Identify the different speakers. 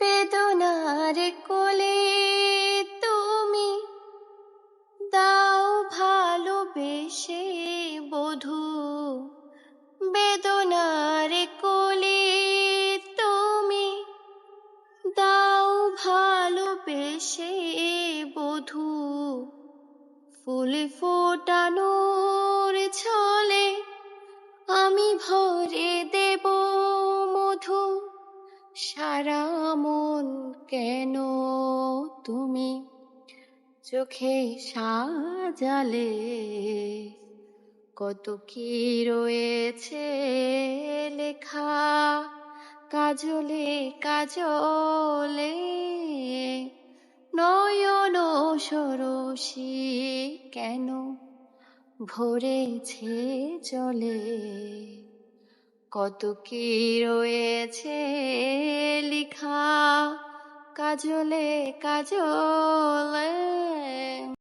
Speaker 1: বেদনার কোলে তুমি দাও ভালোবেসে বধু। বেদনার কোলে তুমি দাও ভালোবেসে বধু। ফুল ফোটানোর ছলে আমি ভরে দেব মধু। সারা চোখে সাজালে কত কি রয়েছে লেখা কাজলে কাজলে নয়ন সরসী কেন ভরেছে চলে কত কি রয়েছে লেখা কাজলে কাজলে